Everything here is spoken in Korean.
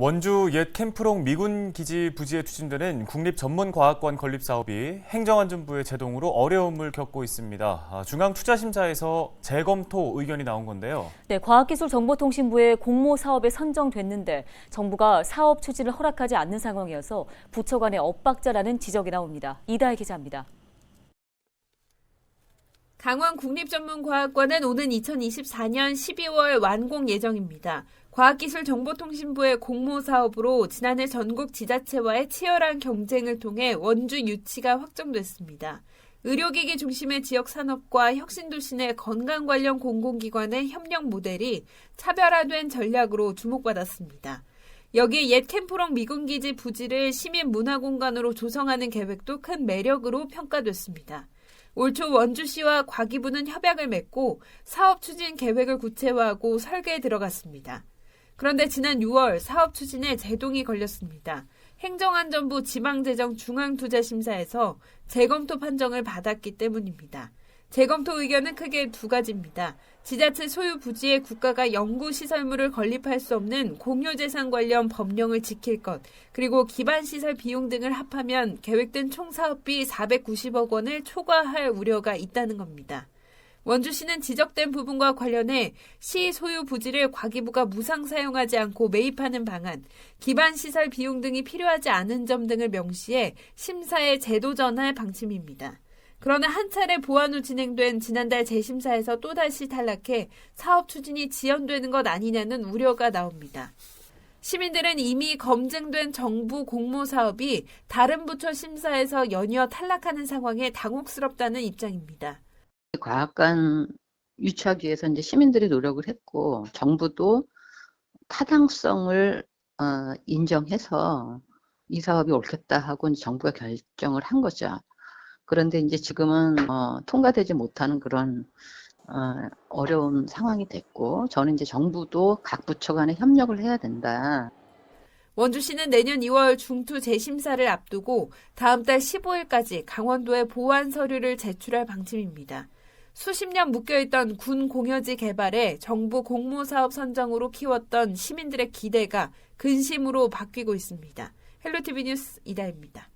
원주 옛 캠프롱 미군 기지 부지에 추진되는 국립 전문 과학관 건립 사업이 행정안전부의 제동으로 어려움을 겪고 있습니다. 아, 중앙투자심사에서 재검토 의견이 나온 건데요. 네, 과학기술정보통신부의 공모 사업에 선정됐는데 정부가 사업 추진을 허락하지 않는 상황이어서 부처 간의 엇박자라는 지적이 나옵니다. 이다혜 기자입니다. 강원 국립전문과학관은 오는 2024년 12월 완공 예정입니다. 과학기술정보통신부의 공모 사업으로 지난해 전국 지자체와의 치열한 경쟁을 통해 원주 유치가 확정됐습니다. 의료기기 중심의 지역 산업과 혁신도시 내 건강 관련 공공기관의 협력 모델이 차별화된 전략으로 주목받았습니다. 여기에 옛 캠프롱 미군기지 부지를 시민 문화공간으로 조성하는 계획도 큰 매력으로 평가됐습니다. 올 초 원주시와 과기부는 협약을 맺고 사업 추진 계획을 구체화하고 설계에 들어갔습니다. 그런데 지난 6월 사업 추진에 제동이 걸렸습니다. 행정안전부 지방재정 중앙투자심사에서 재검토 판정을 받았기 때문입니다. 재검토 의견은 크게 두 가지입니다. 지자체 소유 부지에 국가가 연구 시설물을 건립할 수 없는 공유재산 관련 법령을 지킬 것, 그리고 기반 시설 비용 등을 합하면 계획된 총 사업비 490억 원을 초과할 우려가 있다는 겁니다. 원주시는 지적된 부분과 관련해 시 소유 부지를 과기부가 무상 사용하지 않고 매입하는 방안, 기반 시설 비용 등이 필요하지 않은 점 등을 명시해 심사에 제도 전할 방침입니다. 그러나 한 차례 보완 후 진행된 지난달 재심사에서 또다시 탈락해 사업 추진이 지연되는 것 아니냐는 우려가 나옵니다. 시민들은 이미 검증된 정부 공모 사업이 다른 부처 심사에서 연이어 탈락하는 상황에 당혹스럽다는 입장입니다. 과학관 유치하기 위해서 이제 시민들이 노력을 했고 정부도 타당성을 어, 인정해서 이 사업이 옳겠다 하고 정부가 결정을 한 거죠. 그런데 이제 지금은 어, 통과되지 못하는 그런 어, 어려운 상황이 됐고 저는 이제 정부도 각 부처 간에 협력을 해야 된다. 원주시는 내년 2월 중투 재심사를 앞두고 다음 달 15일까지 강원도에 보완 서류를 제출할 방침입니다. 수십 년 묶여있던 군 공여지 개발에 정부 공모사업 선정으로 키웠던 시민들의 기대가 근심으로 바뀌고 있습니다. 헬로티비 뉴스 이다입니다.